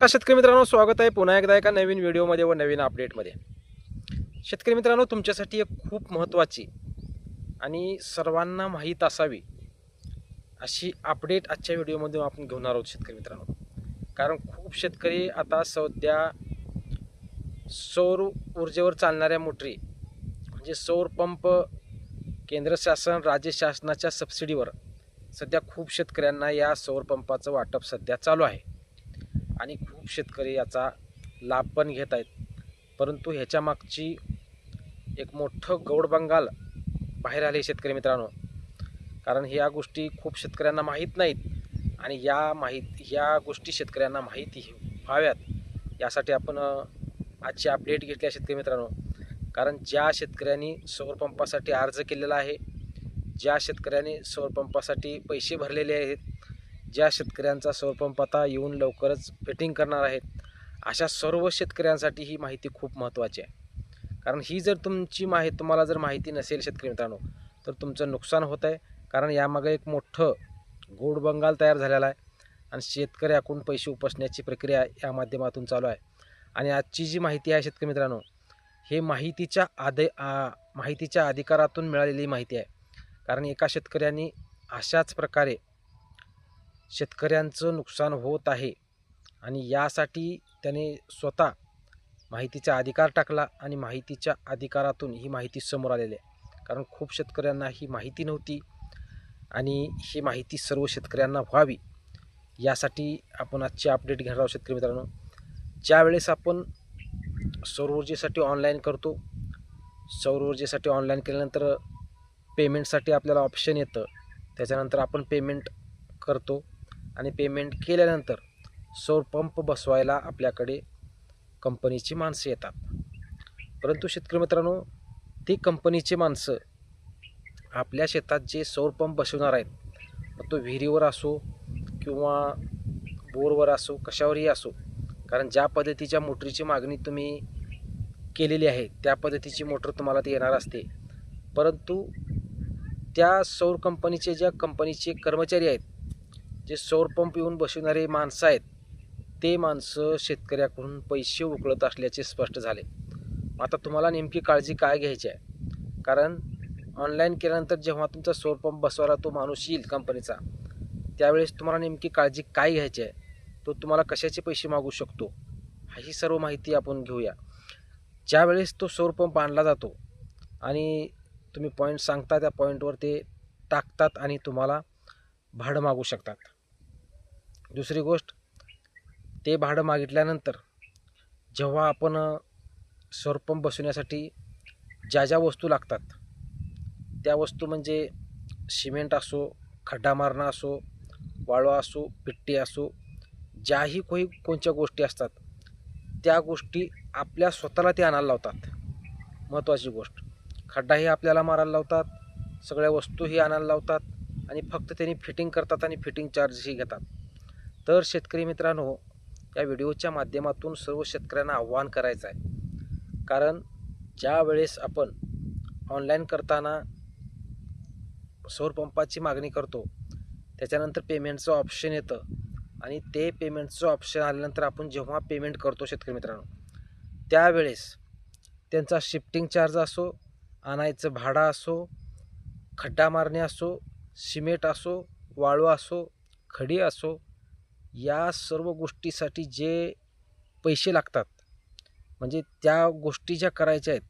शेतकरी मित्रांनो स्वागत आहे पुन्हा एकदा एका नवीन व्हिडिओमध्ये व नवीन अपडेटमध्ये. शेतकरी मित्रांनो तुमच्यासाठी एक खूप महत्त्वाची आणि सर्वांना माहीत असावी अशी अपडेट आजच्या व्हिडिओमध्ये आपण घेऊन आहोत शेतकरी मित्रांनो. कारण खूप शेतकरी आता सध्या सौर ऊर्जेवर चालणाऱ्या मोटरी म्हणजे सौर पंप केंद्र शासन राज्य शासनाच्या सबसिडीवर सध्या खूप शेतकऱ्यांना या सौर पंपाचं वाटप सध्या चालू आहे. आणि खूप शेतकरी याचा लाभ पण घेत आहेत. परंतु ह्याच्यामागची एक मोठं गौड बंगाल बाहेर आले शेतकरी मित्रांनो. कारण ह्या गोष्टी खूप शेतकऱ्यांना माहीत नाहीत आणि या माहीत ह्या गोष्टी शेतकऱ्यांना माहिती व्हाव्यात. यासाठी आपण आजची अपडेट घेतल्या शेतकरी मित्रांनो. कारण ज्या शेतकऱ्यांनी सौरपंपासाठी अर्ज केलेला आहे ज्या शेतकऱ्यांनी सौरपंपासाठी पैसे भरलेले आहेत ज्या शेतकऱ्यांचा सौरपंप येऊन लवकरच फिटिंग करणार आहेत अशा सर्व शेतकऱ्यांसाठी ही माहिती खूप महत्त्वाची आहे. कारण ही जर तुमची माहिती तुम्हाला जर माहिती नसेल शेतकरी मित्रांनो तर तुमचं नुकसान होत आहे. कारण यामागे एक मोठं गोड बंगाल तयार झालेला आहे आणि शेतकऱ्याकडून पैसे उपसण्याची प्रक्रिया या माध्यमातून चालू आहे. आणि आजची जी माहिती आहे शेतकरी मित्रांनो हे माहितीच्या आदे माहितीच्या अधिकारातून मिळालेली माहिती आहे. कारण एका शेतकऱ्यांनी अशाच प्रकारे शेतकऱ्यांचं नुकसान होत आहे आणि यासाठी त्याने स्वतः माहितीचा अधिकार टाकला आणि माहितीच्या अधिकारातून ही माहिती समोर आलेली आहे. कारण खूप शेतकऱ्यांना ही माहिती नव्हती आणि ही माहिती सर्व शेतकऱ्यांना व्हावी यासाठी आपण आजची अपडेट घेणार आहोत शेतकरी मित्रांनो. ज्यावेळेस आपण सौर ऊर्जेसाठी ऑनलाईन करतो सौर ऊर्जेसाठी ऑनलाईन केल्यानंतर पेमेंटसाठी आपल्याला ऑप्शन येतं. त्याच्यानंतर आपण पेमेंट करतो. आणि पेमेंट केल्यानंतर सौर पंप बसवायला आपल्याकडे कंपनीची माणसं येतात. परंतु शेतकरी मित्रांनो ती कंपनीची माणसं आपल्या शेतात जे सौर पंप बसवणार आहेत तो विहिरीवर असो किंवा बोरवर असो कशावरही असो कारण ज्या पद्धतीच्या मोटरीची मागणी तुम्ही केलेली आहे त्या पद्धतीची मोटर तुम्हाला ती येणार असते. परंतु त्या सौर कंपनीचे ज्या कंपनीचे कर्मचारी आहेत जे सौर पंप येऊन बसवणारे माणसं आहेत ते माणसं शेतकऱ्याकडून पैसे उकळत असल्याचे स्पष्ट झाले. आता तुम्हाला नेमकी काळजी काय घ्यायची आहे? कारण ऑनलाईन केल्यानंतर जेव्हा तुमचा सौर पंप बसवायला तो माणूस येईल कंपनीचा त्यावेळेस तुम्हाला नेमकी काळजी काय घ्यायची आहे? तो तुम्हाला कशाचे पैसे मागू शकतो? ही सर्व माहिती आपण घेऊया. ज्यावेळेस तो सौर पंप आणला जातो आणि तुम्ही पॉईंट सांगता त्या पॉईंटवर ते टाकतात आणि तुम्हाला भाडं मागू शकतात. दुसरी गोष्ट ते भाडं मागितल्यानंतर जेव्हा आपण सरपंप बसवण्यासाठी ज्या ज्या वस्तू लागतात त्या वस्तू म्हणजे सिमेंट असो खड्डा मारणं असो वाळू असो पिट्टी असो ज्याही कोही कोणत्या गोष्टी असतात त्या गोष्टी आपल्या स्वतःला ते आणायला लावतात. महत्त्वाची गोष्ट खड्डाही आपल्याला मारायला लावतात सगळ्या वस्तूही आणायला लावतात आणि फक्त त्यांनी फिटिंग करतात आणि फिटिंग चार्जही घेतात. तर शेतकरी मित्रांनो या व्हिडिओच्या माध्यमातून सर्व शेतकऱ्यांना आव्हान करायचं आहे. कारण ज्या वेळेस आपण ऑनलाईन करताना सौरपंपाची मागणी करतो त्याच्यानंतर पेमेंटचं ऑप्शन येतं आणि ते पेमेंटचं ऑप्शन आल्यानंतर आपण जेव्हा पेमेंट करतो शेतकरी मित्रांनो त्यावेळेस त्यांचा शिफ्टिंग चार्ज असो आणायचं भाडं असो खड्डा मारणे असो सिमेंट असो वाळू असो खडी असो या सर्व गोष्टीसाठी जे पैसे लागतात म्हणजे त्या गोष्टी ज्या करायच्या आहेत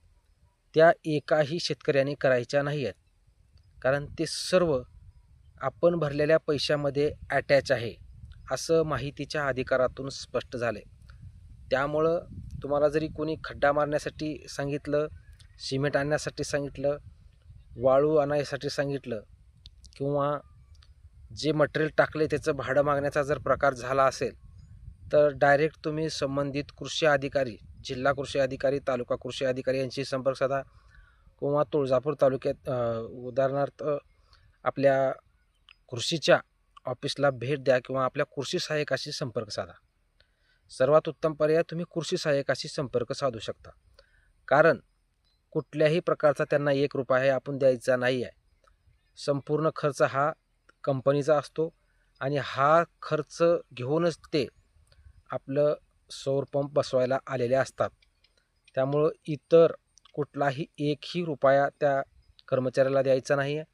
त्या एकाही शेतकऱ्याने करायच्या नाही आहेत. कारण ते सर्व आपण भरलेल्या पैशामध्ये अटॅच आहे असं माहितीच्या अधिकारातून स्पष्ट झाले त्यामुळं तुम्हाला जरी कोणी खड्डा मारण्यासाठी सांगितलं सिमेंट आणण्यासाठी सांगितलं वाळू आणायसाठी सांगितलं किंवा जे मटेरियल टाकले त्याचं भाडं मागण्याचा जर प्रकार झाला असेल तर डायरेक्ट तुम्ही संबंधित कृषी अधिकारी जिल्हा कृषी अधिकारी तालुका कृषी अधिकारी यांशी संपर्क साधा किंवा तुळजापूर तालुक्यात उदाहरणार्थ आपल्या कृषीच्या ऑफिसला भेट द्या किंवा आपल्या कृषी सहाय्यकाशी संपर्क साधा. सर्वात उत्तम पर्याय तुम्ही कृषी सहाय्यकाशी संपर्क साधू शकता. कारण कुठल्याही प्रकारचा त्यांना एक रुपया आपण द्यायचा नाही आहे संपूर्ण खर्च हा कंपनीचा असतो आणि हा खर्च घेऊनच ते आपलं सौर पंप बसवायला आलेले असतात. त्यामुळं इतर कुठलाही एकही रुपया त्या कर्मचाऱ्याला द्यायचा नाही आहे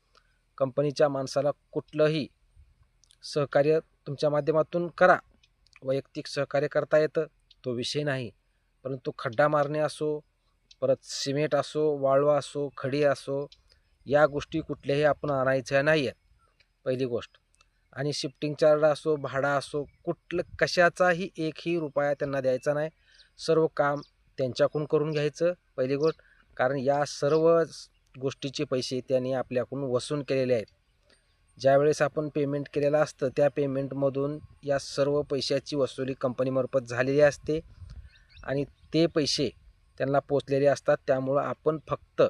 कंपनीच्या माणसाला कुठलंही सहकार्य तुमच्या माध्यमातून करा. वैयक्तिक सहकार्य करता येतं तो विषय नाही. परंतु खड्डा मारणे असो परत सिमेंट असो वाळवा असो खडी असो या गोष्टी कुठल्याही आपण आणायच्या नाही आहेत पहिली गोष्ट. आणि शिफ्टिंग चार्ज असो भाडा असो कुठलं कशाचाही एकही रुपया त्यांना द्यायचा नाही. सर्व काम त्यांच्याकडून करून घ्यायचं पहिली गोष्ट. कारण या सर्व गोष्टीचे पैसे त्यांनी आपल्याकडून वसूल केलेले आहेत. ज्यावेळेस आपण पेमेंट केलेलं असतं त्या पेमेंटमधून या सर्व पैशाची वसुली कंपनीमार्फत झालेली असते. आणि ते पैसे त्यांना पोचलेले असतात. त्यामुळं आपण फक्त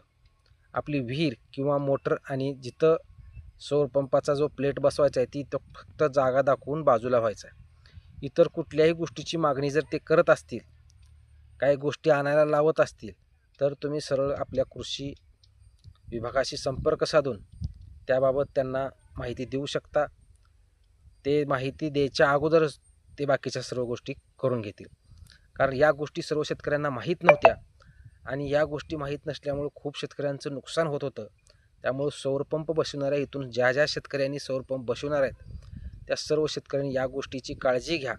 आपली विहीर किंवा मोटर आणि जिथं सौर पंपाचा जो प्लेट बसवायचा आहे ती तो फक्त जागा दाखवून बाजूला व्हायचा आहे. इतर कुठल्याही गोष्टीची मागणी जर ते करत असतील काही गोष्टी आणायला लावत असतील तर तुम्ही सरळ आपल्या कृषी विभागाशी संपर्क साधून त्याबाबत त्यांना माहिती देऊ शकता. ते माहिती द्यायच्या अगोदरच ते बाकीच्या सर्व गोष्टी करून घेतील. कारण या गोष्टी सर्व शेतकऱ्यांना माहीत नव्हत्या आणि या गोष्टी माहीत नसल्यामुळे खूप शेतकऱ्यांचं नुकसान होत होतं. त्यामुळं सौरपंप बसवणाऱ्या इथून ज्या ज्या शेतकऱ्यांनी सौरपंप बसवणार आहेत त्या सर्व शेतकऱ्यांनी या गोष्टीची काळजी घ्या.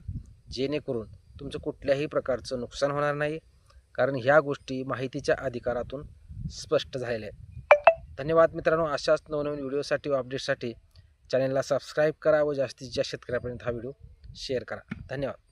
जेणेकरून तुमचं कुठल्याही प्रकारचं नुकसान होणार नाही. कारण ह्या गोष्टी माहितीच्या अधिकारातून स्पष्ट झालेल्या आहेत. धन्यवाद मित्रांनो. अशाच नवनवीन व्हिडिओसाठी व अपडेटसाठी चॅनलला सबस्क्राईब करा व जास्तीत जास्त शेतकऱ्यापर्यंत हा व्हिडिओ शेअर करा. धन्यवाद.